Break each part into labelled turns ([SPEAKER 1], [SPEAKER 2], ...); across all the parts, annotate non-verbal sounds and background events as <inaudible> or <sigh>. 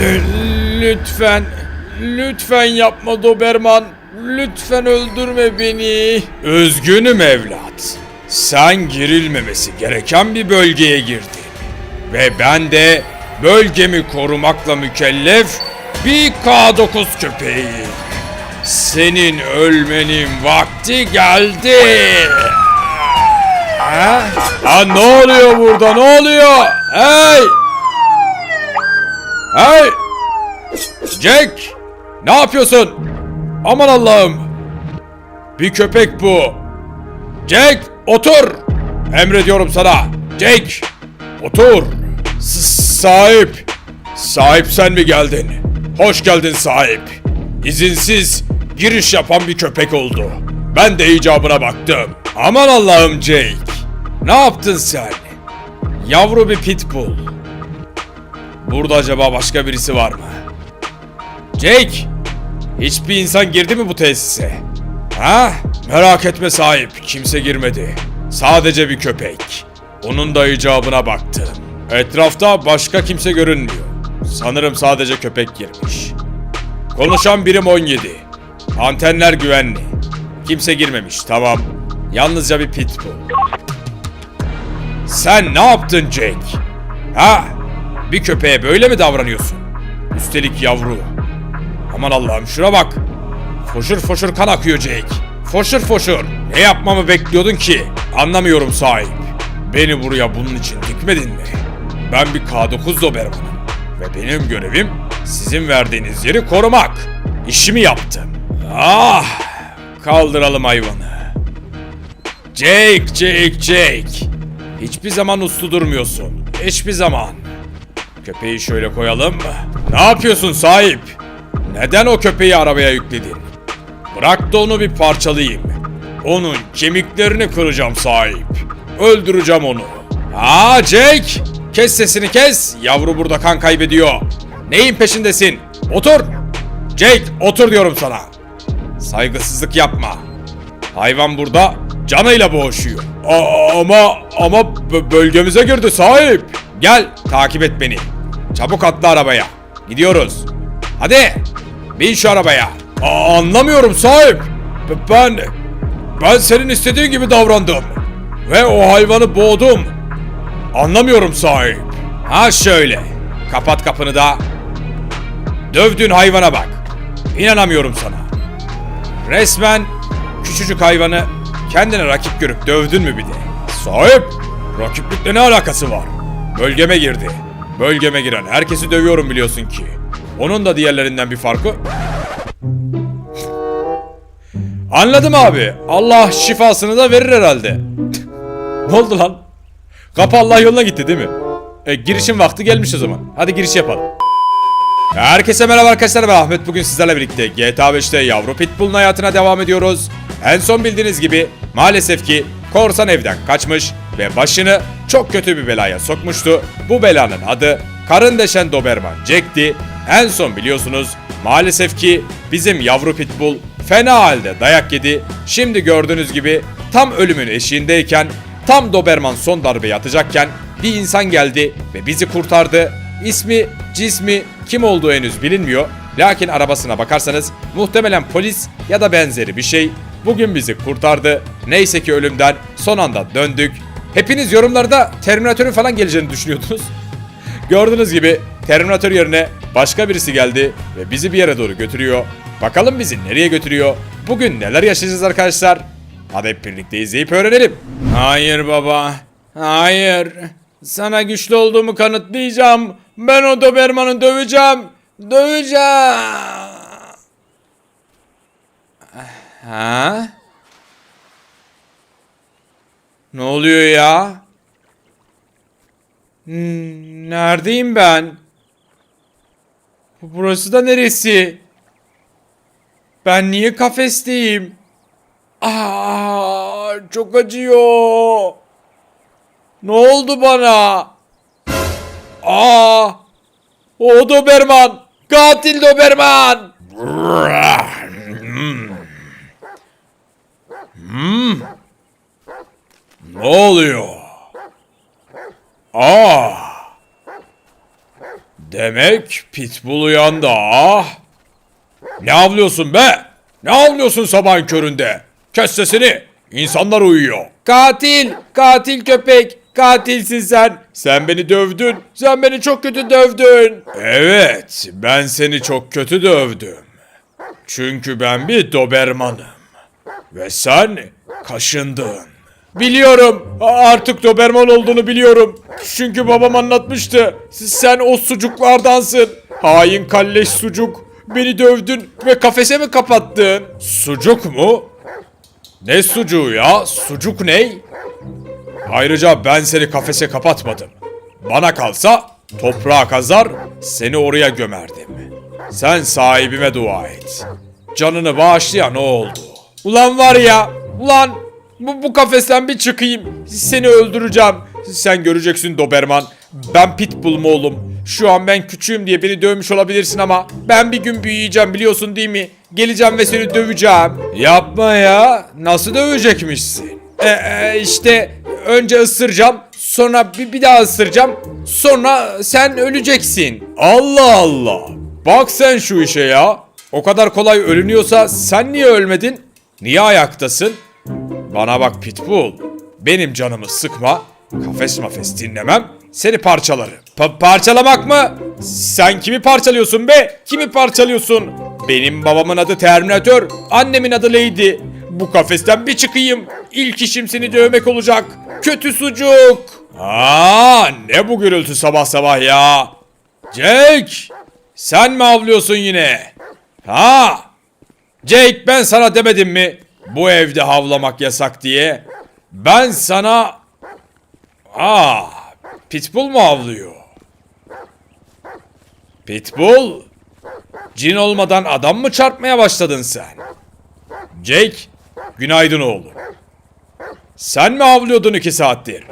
[SPEAKER 1] Lü- Lütfen, lütfen yapma Doberman. Lütfen öldürme beni. Üzgünüm evlat. Sen girilmemesi gereken bir bölgeye girdin. Ve ben de bölgemi korumakla mükellef bir K9 köpeğiyim. Senin ölmenin vakti geldi. Ha? Ha ne oluyor burada? Ne oluyor? Hey! Hey! Jack! Ne yapıyorsun? Aman Allah'ım! Bir köpek bu. Jack otur! Emrediyorum sana. Jack otur. S- sahip. Sahip sen mi geldin? Hoş geldin sahip. İzinsiz giriş yapan bir köpek oldu. Ben de icabına baktım. Aman Allah'ım Jake. Ne yaptın sen? Yavru bir pitbull. Burada acaba başka birisi var mı? Jake! Hiçbir insan girdi mi bu tesise? Ha? Merak etme sahip, kimse girmedi. Sadece bir köpek. Onun da icabına baktım. Etrafta başka kimse görünmüyor. Sanırım sadece köpek girmiş. Konuşan birim 17. Antenler güvenli. Kimse girmemiş, tamam. Yalnızca bir pitbull. Sen ne yaptın Jake? Ha? Bir köpeğe böyle mi davranıyorsun? Üstelik yavru. Aman Allah'ım şuna bak. Foşur foşur kan akıyor Jake. Foşur foşur. Ne yapmamı bekliyordun ki? Anlamıyorum sahip. Beni buraya bunun için dikmedin mi? Ben bir K9 Doberman'ım. Ve benim görevim sizin verdiğiniz yeri korumak. İşimi yaptım. Ah! Kaldıralım hayvanı. Jake, Jake, Jake. Hiçbir zaman uslu durmuyorsun. Hiçbir zaman. Köpeği şöyle koyalım? Ne yapıyorsun sahip? Neden o köpeği arabaya yükledin? Bırak da onu bir parçalayayım. Onun kemiklerini kıracağım sahip. Öldüreceğim onu. Aa Jake! Kes sesini kes. Yavru burada kan kaybediyor. Neyin peşindesin? Otur. Jake otur diyorum sana. Saygısızlık yapma. Hayvan burada canıyla boğuşuyor. Ama ama bö- bölgemize girdi sahip. Gel takip et beni. Çabuk atla arabaya. Gidiyoruz. Hadi. Bin şu arabaya. Aa, anlamıyorum sahip. Ben ben senin istediğin gibi davrandım. Ve o hayvanı boğdum. Anlamıyorum sahip. Ha şöyle. Kapat kapını da. Dövdüğün hayvana bak. İnanamıyorum sana. Resmen küçücük hayvanı kendine rakip görüp dövdün mü bir de? Sahip, rakiplikle ne alakası var? Bölgeme girdi. Bölgeme giren herkesi dövüyorum biliyorsun ki. Onun da diğerlerinden bir farkı... Anladım abi. Allah şifasını da verir herhalde. ne oldu lan? Kapı Allah yoluna gitti değil mi? E, girişin vakti gelmiş o zaman. Hadi giriş yapalım. Herkese merhaba arkadaşlar ben Ahmet bugün sizlerle birlikte GTA 5'te yavru pitbull'un hayatına devam ediyoruz. En son bildiğiniz gibi maalesef ki korsan evden kaçmış ve başını çok kötü bir belaya sokmuştu. Bu belanın adı karın deşen Doberman Jack'ti. En son biliyorsunuz maalesef ki bizim yavru pitbull fena halde dayak yedi. Şimdi gördüğünüz gibi tam ölümün eşiğindeyken tam Doberman son darbeyi atacakken bir insan geldi ve bizi kurtardı. İsmi, cismi, kim olduğu henüz bilinmiyor. Lakin arabasına bakarsanız muhtemelen polis ya da benzeri bir şey. Bugün bizi kurtardı. Neyse ki ölümden son anda döndük. Hepiniz yorumlarda Terminator'un falan geleceğini düşünüyordunuz. Gördüğünüz gibi Terminator yerine başka birisi geldi ve bizi bir yere doğru götürüyor. Bakalım bizi nereye götürüyor? Bugün neler yaşayacağız arkadaşlar? Hadi hep birlikte izleyip öğrenelim. Hayır baba. Hayır. Sana güçlü olduğumu kanıtlayacağım. Ben o Doberman'ı döveceğim. Döveceğim. Ha? Ne oluyor ya? Hmm, Neredeyim ben? Burası da neresi? Ben niye kafesteyim? Aa, çok acıyor. Ne oldu bana? Aa! O Doberman! Katil Doberman! Hmm. Ne oluyor? Aa! Demek Pitbull uyandı ah. Ne avlıyorsun be? Ne avlıyorsun sabahın köründe? Kes sesini. İnsanlar uyuyor. Katil, katil köpek. Katilsin sen. Sen beni dövdün. Sen beni çok kötü dövdün. Evet, ben seni çok kötü dövdüm. Çünkü ben bir Dobermanım. Ve sen kaşındın. Biliyorum. Artık Doberman olduğunu biliyorum. Çünkü babam anlatmıştı. Sen o sucuklardansın. Hain kalleş sucuk. Beni dövdün ve kafese mi kapattın? Sucuk mu? Ne sucuğu ya? Sucuk ne? Ayrıca ben seni kafese kapatmadım. Bana kalsa toprağa kazar, seni oraya gömerdim. Sen sahibime dua et. Canını bağışlayan o oldu. Ulan var ya, ulan bu, bu kafesten bir çıkayım. Seni öldüreceğim. Sen göreceksin Doberman. Ben Pitbull'um oğlum. Şu an ben küçüğüm diye beni dövmüş olabilirsin ama ben bir gün büyüyeceğim biliyorsun değil mi? Geleceğim ve seni döveceğim. Yapma ya. Nasıl dövecekmişsin? E, e, işte önce ısıracağım. Sonra bir, bir daha ısıracağım. Sonra sen öleceksin. Allah Allah. Bak sen şu işe ya. O kadar kolay ölünüyorsa sen niye ölmedin? Niye ayaktasın? Bana bak Pitbull. Benim canımı sıkma. Kafes mafes dinlemem. Seni parçalarım. Pa- parçalamak mı? Sen kimi parçalıyorsun be? Kimi parçalıyorsun? Benim babamın adı Terminator. Annemin adı Lady. Bu kafesten bir çıkayım. İlk işim seni dövmek olacak. Kötü sucuk. Aa, ne bu gürültü sabah sabah ya? Jake! Sen mi avlıyorsun yine? Ha? Jake ben sana demedim mi? Bu evde havlamak yasak diye. Ben sana... Aa, Pitbull mu avlıyor? Pitbull? Cin olmadan adam mı çarpmaya başladın sen? Jake, günaydın oğlum. Sen mi avlıyordun iki saattir?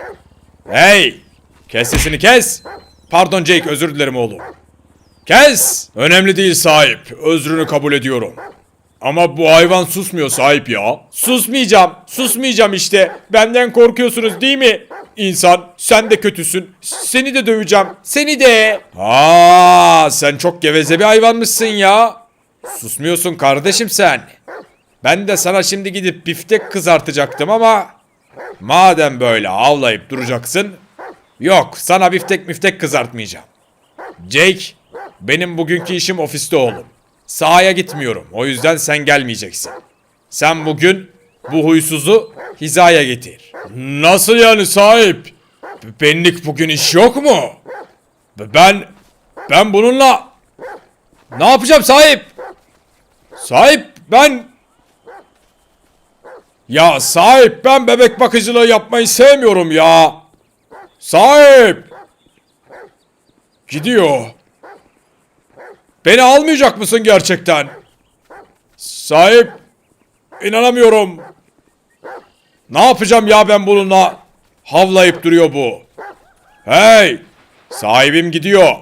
[SPEAKER 1] Hey, kes sesini kes. Pardon Jake, özür dilerim oğlum. Kes! Önemli değil sahip. Özrünü kabul ediyorum. Ama bu hayvan susmuyor sahip ya. Susmayacağım. Susmayacağım işte. Benden korkuyorsunuz değil mi? İnsan sen de kötüsün. Seni de döveceğim. Seni de. Aa, sen çok geveze bir hayvanmışsın ya. Susmuyorsun kardeşim sen. Ben de sana şimdi gidip biftek kızartacaktım ama madem böyle avlayıp duracaksın yok sana biftek miftek kızartmayacağım. Jake, benim bugünkü işim ofiste oğlum. Sahaya gitmiyorum. O yüzden sen gelmeyeceksin. Sen bugün bu huysuzu hizaya getir. Nasıl yani sahip? Benlik bugün iş yok mu? Ben ben bununla ne yapacağım sahip? Sahip ben ya sahip ben bebek bakıcılığı yapmayı sevmiyorum ya. Sahip gidiyor. Beni almayacak mısın gerçekten? Sahip, inanamıyorum. Ne yapacağım ya ben bununla? Havlayıp duruyor bu. Hey, sahibim gidiyor.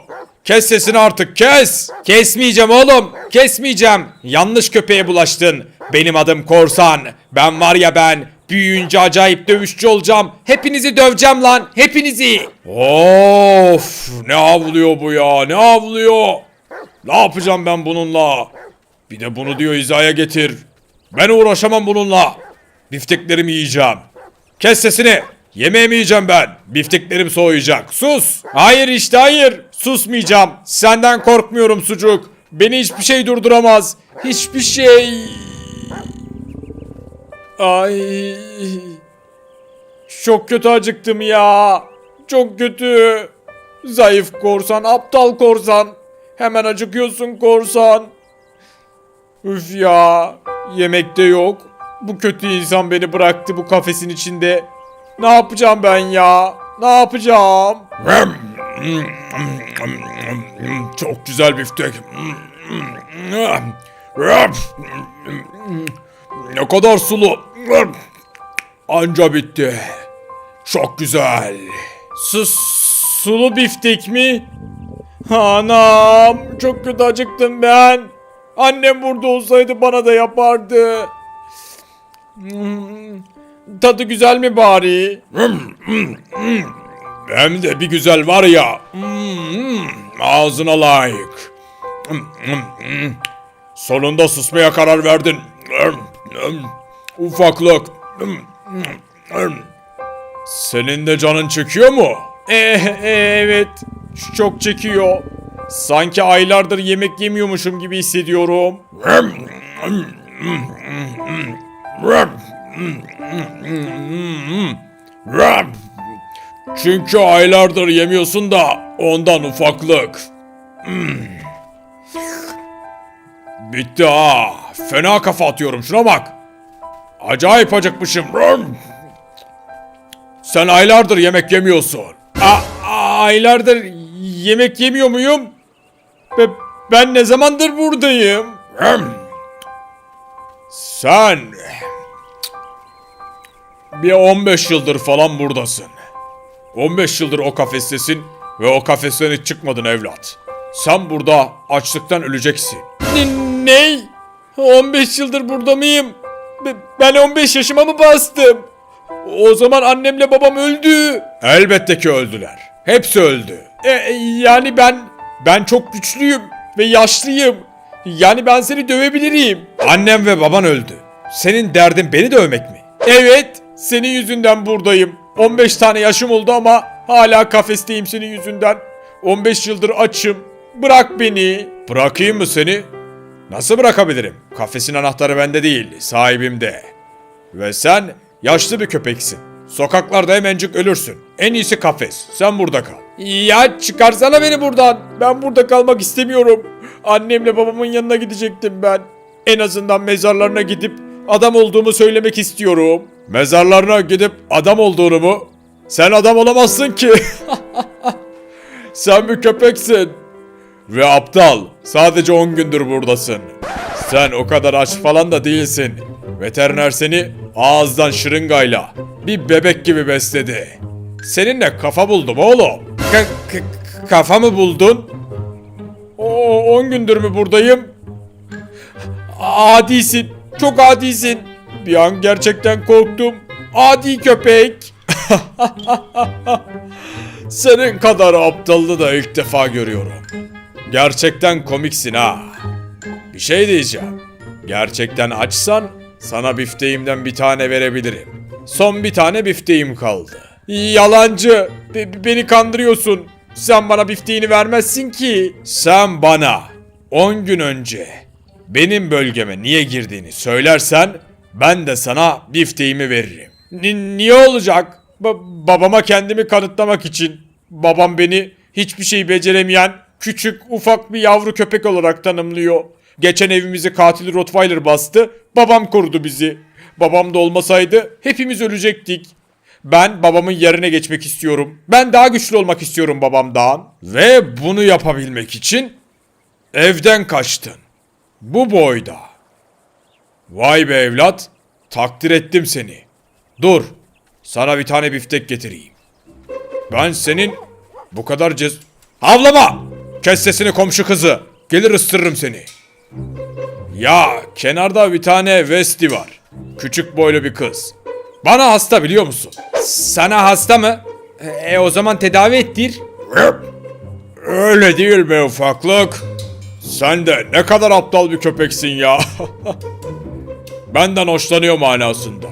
[SPEAKER 1] Kes sesini artık kes. Kesmeyeceğim oğlum. Kesmeyeceğim. Yanlış köpeğe bulaştın. Benim adım Korsan. Ben var ya ben. Büyüyünce acayip dövüşçü olacağım. Hepinizi döveceğim lan. Hepinizi. Of ne avlıyor bu ya ne avlıyor. Ne yapacağım ben bununla? Bir de bunu diyor hizaya getir. Ben uğraşamam bununla. Bifteklerimi yiyeceğim. Kes sesini. Yemeğimi yiyeceğim ben. Bifteklerim soğuyacak. Sus. Hayır işte hayır. Susmayacağım. Senden korkmuyorum sucuk. Beni hiçbir şey durduramaz. Hiçbir şey. Ay. Çok kötü acıktım ya. Çok kötü. Zayıf korsan, aptal korsan. Hemen acıkıyorsun korsan. Üf ya. Yemek de yok. Bu kötü insan beni bıraktı bu kafesin içinde. Ne yapacağım ben ya? Ne yapacağım? Çok güzel biftek. Ne kadar sulu. Anca bitti. Çok güzel. Sus sulu biftek mi? Anam çok kötü acıktım ben. Annem burada olsaydı bana da yapardı. Hmm, Tadı güzel mi bari? Hem de bir güzel var ya. Hmm, ağzına layık. Sonunda susmaya karar verdin. Ufaklık. Senin de canın çekiyor mu? Eh, evet. Çok çekiyor. Sanki aylardır yemek yemiyormuşum gibi hissediyorum. Çünkü aylardır yemiyorsun da ondan ufaklık. Bitti ha. Fena kafa atıyorum şuna bak. Acayip acıkmışım. Sen aylardır yemek yemiyorsun. A aylardır yemek yemiyor muyum? Be- ben ne zamandır buradayım? Sen bir 15 yıldır falan buradasın. 15 yıldır o kafestesin ve o kafesten hiç çıkmadın evlat. Sen burada açlıktan öleceksin. Ne? 15 yıldır burada mıyım? Be- Ben 15 yaşıma mı bastım? O zaman annemle babam öldü. Elbette ki öldüler. Hepsi öldü. E, yani ben ben çok güçlüyüm ve yaşlıyım. Yani ben seni dövebilirim. Annem ve baban öldü. Senin derdin beni dövmek mi? Evet, senin yüzünden buradayım. 15 tane yaşım oldu ama hala kafesteyim senin yüzünden. 15 yıldır açım. Bırak beni. Bırakayım mı seni? Nasıl bırakabilirim? Kafesin anahtarı bende değil, sahibimde. Ve sen yaşlı bir köpeksin. Sokaklarda hemencik ölürsün. En iyisi kafes. Sen burada kal. Ya çıkarsana beni buradan. Ben burada kalmak istemiyorum. Annemle babamın yanına gidecektim ben. En azından mezarlarına gidip adam olduğumu söylemek istiyorum. Mezarlarına gidip adam olduğunu mu? Sen adam olamazsın ki. <laughs> Sen bir köpeksin. Ve aptal. Sadece 10 gündür buradasın. Sen o kadar aç falan da değilsin. Veteriner seni ağızdan şırıngayla bir bebek gibi besledi. Seninle kafa buldum oğlum. Ka- ka- kafa mı buldun? O 10 gündür mü buradayım? Adisin. Çok adisin. Bir an gerçekten korktum. Adi köpek. <laughs> Senin kadar aptalını da ilk defa görüyorum. Gerçekten komiksin ha. Bir şey diyeceğim. Gerçekten açsan sana bifteğimden bir tane verebilirim. Son bir tane bifteğim kaldı. Yalancı. Be- beni kandırıyorsun. Sen bana bifteğini vermezsin ki. Sen bana 10 gün önce benim bölgeme niye girdiğini söylersen ben de sana bifteğimi veririm. Ni- niye olacak? Ba- babama kendimi kanıtlamak için. Babam beni hiçbir şey beceremeyen küçük ufak bir yavru köpek olarak tanımlıyor. Geçen evimizi katil Rottweiler bastı. Babam korudu bizi. Babam da olmasaydı hepimiz ölecektik. Ben babamın yerine geçmek istiyorum. Ben daha güçlü olmak istiyorum babamdan. Ve bunu yapabilmek için evden kaçtın. Bu boyda. Vay be evlat. Takdir ettim seni. Dur. Sana bir tane biftek getireyim. Ben senin bu kadar cez... Havlama! Kes sesini komşu kızı. Gelir ıstırırım seni. Ya kenarda bir tane Vesti var. Küçük boylu bir kız. Bana hasta biliyor musun? Sana hasta mı? E o zaman tedavi ettir. Öyle değil be ufaklık. Sen de ne kadar aptal bir köpeksin ya. <laughs> Benden hoşlanıyor manasında.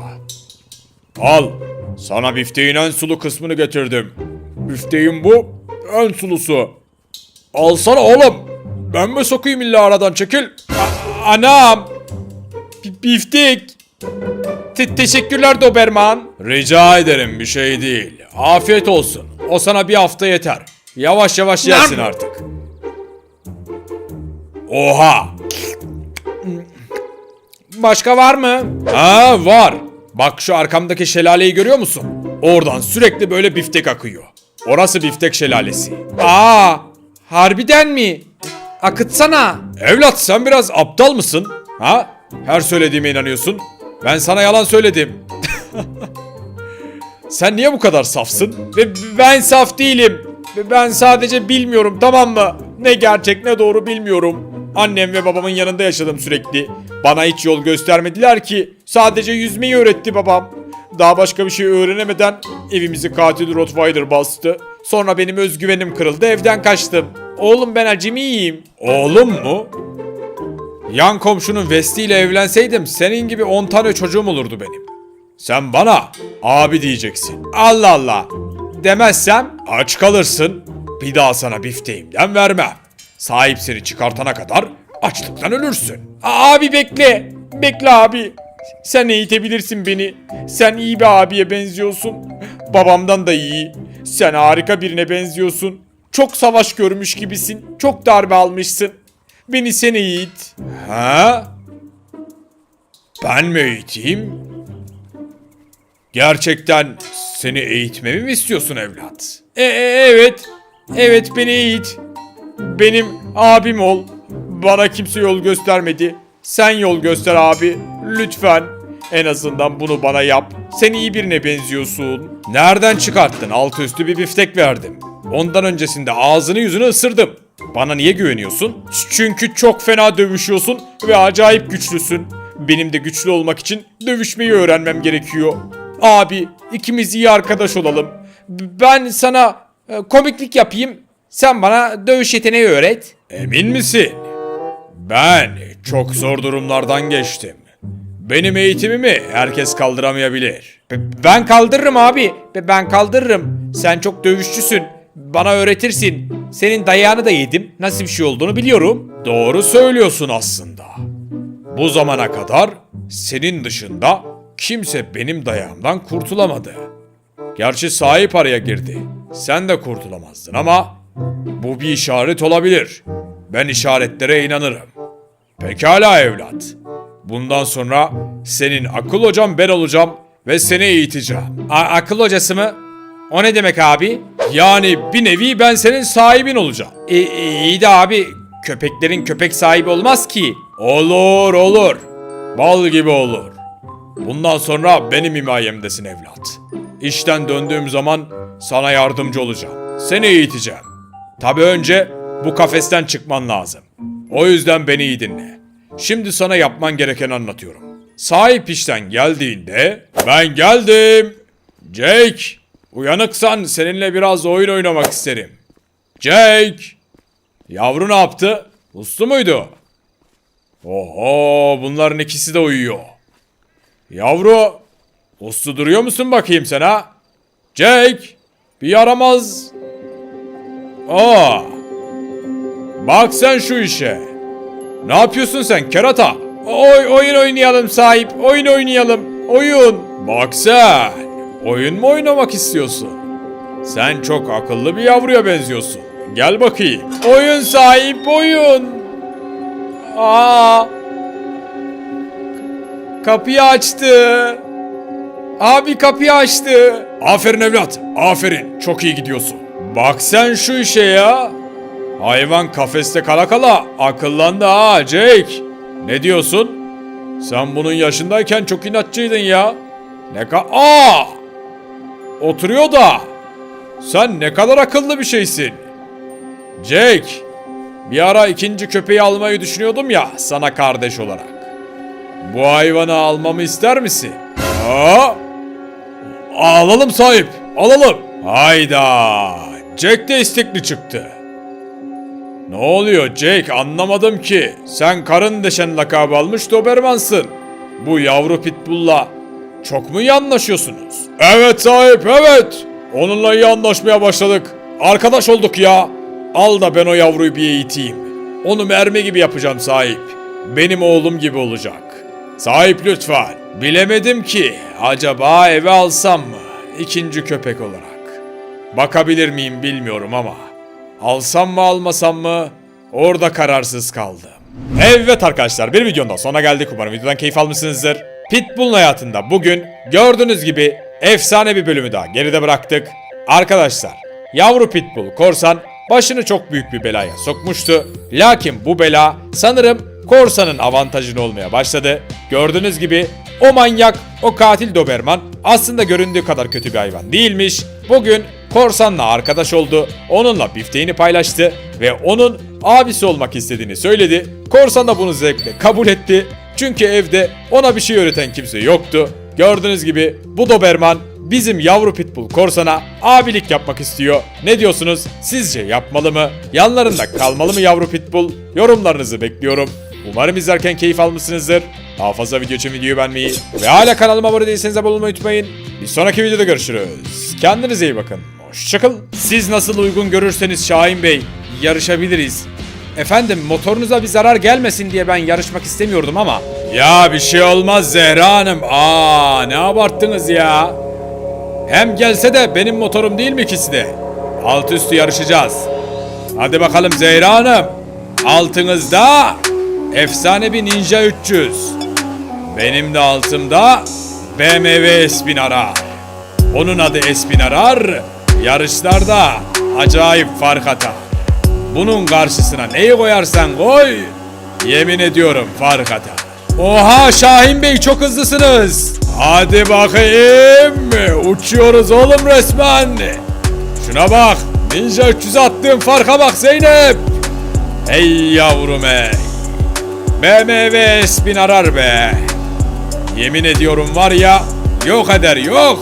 [SPEAKER 1] Al. Sana bifteğin en sulu kısmını getirdim. Bifteğin bu en sulusu. Alsana oğlum. Ben mi sokayım illa aradan çekil. A- anam. Bi- biftek. Te- teşekkürler Doberman. Rica ederim bir şey değil. Afiyet olsun. O sana bir hafta yeter. Yavaş yavaş yersin artık. Oha. Başka var mı? Ha var. Bak şu arkamdaki şelaleyi görüyor musun? Oradan sürekli böyle biftek akıyor. Orası biftek şelalesi. Aa, harbiden mi? Akıtsana. Evlat sen biraz aptal mısın? Ha? Her söylediğime inanıyorsun. Ben sana yalan söyledim. <laughs> Sen niye bu kadar safsın? Ve ben saf değilim. Ben sadece bilmiyorum tamam mı? Ne gerçek ne doğru bilmiyorum. Annem ve babamın yanında yaşadım sürekli. Bana hiç yol göstermediler ki. Sadece yüzmeyi öğretti babam.
[SPEAKER 2] Daha başka bir şey öğrenemeden evimizi katil Rottweiler bastı. Sonra benim özgüvenim kırıldı evden kaçtım. Oğlum ben acemiyim.
[SPEAKER 1] Oğlum mu? Yan komşunun Vesti ile evlenseydim senin gibi 10 tane çocuğum olurdu benim. Sen bana abi diyeceksin. Allah Allah. Demezsem aç kalırsın. Bir daha sana bifteğimden vermem. Sahip seni çıkartana kadar açlıktan ölürsün.
[SPEAKER 2] Abi bekle. Bekle abi. Sen eğitebilirsin beni. Sen iyi bir abiye benziyorsun. Babamdan da iyi. Sen harika birine benziyorsun. Çok savaş görmüş gibisin. Çok darbe almışsın. Beni sen eğit.
[SPEAKER 1] Ha? Ben mi eğiteyim? Gerçekten seni eğitmemi mi istiyorsun evlat?
[SPEAKER 2] E, e, evet. Evet beni eğit. Benim abim ol. Bana kimse yol göstermedi. Sen yol göster abi. Lütfen. En azından bunu bana yap. Sen iyi birine benziyorsun.
[SPEAKER 1] Nereden çıkarttın? Altı üstü bir biftek verdim. Ondan öncesinde ağzını yüzünü ısırdım. Bana niye güveniyorsun?
[SPEAKER 2] Çünkü çok fena dövüşüyorsun ve acayip güçlüsün. Benim de güçlü olmak için dövüşmeyi öğrenmem gerekiyor. Abi ikimiz iyi arkadaş olalım. Ben sana e, komiklik yapayım. Sen bana dövüş yeteneği öğret.
[SPEAKER 1] Emin misin? Ben çok zor durumlardan geçtim. Benim eğitimimi herkes kaldıramayabilir.
[SPEAKER 2] Ben kaldırırım abi. Ben kaldırırım. Sen çok dövüşçüsün. Bana öğretirsin. Senin dayağını da yedim. Nasıl bir şey olduğunu biliyorum.
[SPEAKER 1] Doğru söylüyorsun aslında. Bu zamana kadar senin dışında kimse benim dayağımdan kurtulamadı. Gerçi sahip araya girdi. Sen de kurtulamazdın ama bu bir işaret olabilir. Ben işaretlere inanırım. Pekala evlat. Bundan sonra senin akıl hocam ben olacağım ve seni eğiteceğim.
[SPEAKER 2] A- akıl hocası mı? O ne demek abi?
[SPEAKER 1] Yani bir nevi ben senin sahibin olacağım.
[SPEAKER 2] E, e, iyi de abi köpeklerin köpek sahibi olmaz ki.
[SPEAKER 1] Olur olur. Bal gibi olur. Bundan sonra benim himayemdesin evlat. İşten döndüğüm zaman sana yardımcı olacağım. Seni eğiteceğim. Tabi önce bu kafesten çıkman lazım. O yüzden beni iyi dinle. Şimdi sana yapman gerekeni anlatıyorum. Sahip işten geldiğinde ben geldim. Jake, uyanıksan seninle biraz oyun oynamak isterim. Jake, yavru ne yaptı? Uslu muydu? Oho bunların ikisi de uyuyor. Yavru uslu duruyor musun bakayım sen ha? Jake bir yaramaz. Aa. Bak sen şu işe. Ne yapıyorsun sen kerata?
[SPEAKER 2] Oy oyun oynayalım sahip. Oyun oynayalım. Oyun.
[SPEAKER 1] Bak sen. Oyun mu oynamak istiyorsun? Sen çok akıllı bir yavruya benziyorsun. Gel bakayım.
[SPEAKER 2] Oyun sahip oyun. Aa. Kapıyı açtı. Abi kapıyı açtı.
[SPEAKER 1] Aferin evlat, aferin. Çok iyi gidiyorsun. Bak sen şu işe ya. Hayvan kafeste kala kala akıllandı ha Jake. Ne diyorsun? Sen bunun yaşındayken çok inatçıydın ya. Ne ka... Aa! Oturuyor da. Sen ne kadar akıllı bir şeysin. Jake, bir ara ikinci köpeği almayı düşünüyordum ya sana kardeş olarak. Bu hayvanı almamı ister misin? Aa! Alalım sahip, alalım. Hayda, Jack de istekli çıktı. Ne oluyor Jake anlamadım ki. Sen karın deşen lakabı almış Dobermansın. Bu yavru pitbull'la çok mu iyi anlaşıyorsunuz? Evet sahip evet. Onunla iyi anlaşmaya başladık. Arkadaş olduk ya. Al da ben o yavruyu bir eğiteyim. Onu mermi gibi yapacağım sahip. Benim oğlum gibi olacak. Sahip lütfen. Bilemedim ki acaba eve alsam mı? İkinci köpek olarak. Bakabilir miyim bilmiyorum ama. Alsam mı almasam mı? Orada kararsız kaldım. Evet arkadaşlar bir videonun sonuna geldik. Umarım videodan keyif almışsınızdır. Pitbull'un hayatında bugün gördüğünüz gibi efsane bir bölümü daha geride bıraktık. Arkadaşlar yavru Pitbull korsan başını çok büyük bir belaya sokmuştu. Lakin bu bela sanırım korsanın avantajını olmaya başladı. Gördüğünüz gibi o manyak, o katil Doberman aslında göründüğü kadar kötü bir hayvan değilmiş. Bugün korsanla arkadaş oldu, onunla bifteğini paylaştı ve onun abisi olmak istediğini söyledi. Korsan da bunu zevkle kabul etti. Çünkü evde ona bir şey öğreten kimse yoktu.
[SPEAKER 2] Gördüğünüz gibi bu Doberman bizim yavru pitbull korsana abilik yapmak istiyor. Ne diyorsunuz? Sizce yapmalı mı? Yanlarında kalmalı mı yavru pitbull? Yorumlarınızı bekliyorum. Umarım izlerken keyif almışsınızdır. Daha fazla video için videoyu beğenmeyi ve hala kanalıma abone değilseniz abone olmayı unutmayın. Bir sonraki videoda görüşürüz. Kendinize iyi bakın. Hoşçakalın. Siz nasıl uygun görürseniz Şahin Bey yarışabiliriz. Efendim motorunuza bir zarar gelmesin diye ben yarışmak istemiyordum ama. Ya bir şey olmaz Zehra Hanım. Aa ne abarttınız ya. Hem gelse de benim motorum değil mi ikisi de? Alt üstü yarışacağız. Hadi bakalım Zehra Hanım. Altınızda efsane bir Ninja 300. Benim de altımda BMW Espinara. Onun adı Espinarar. Yarışlarda acayip fark atar. Bunun karşısına neyi koyarsan koy, yemin ediyorum fark atar. Oha Şahin Bey çok hızlısınız. Hadi bakayım. Uçuyoruz oğlum resmen. Şuna bak. Ninja 300 attığım farka bak Zeynep. Hey yavrum ey. BMW spin arar be. Yemin ediyorum var ya yok eder yok.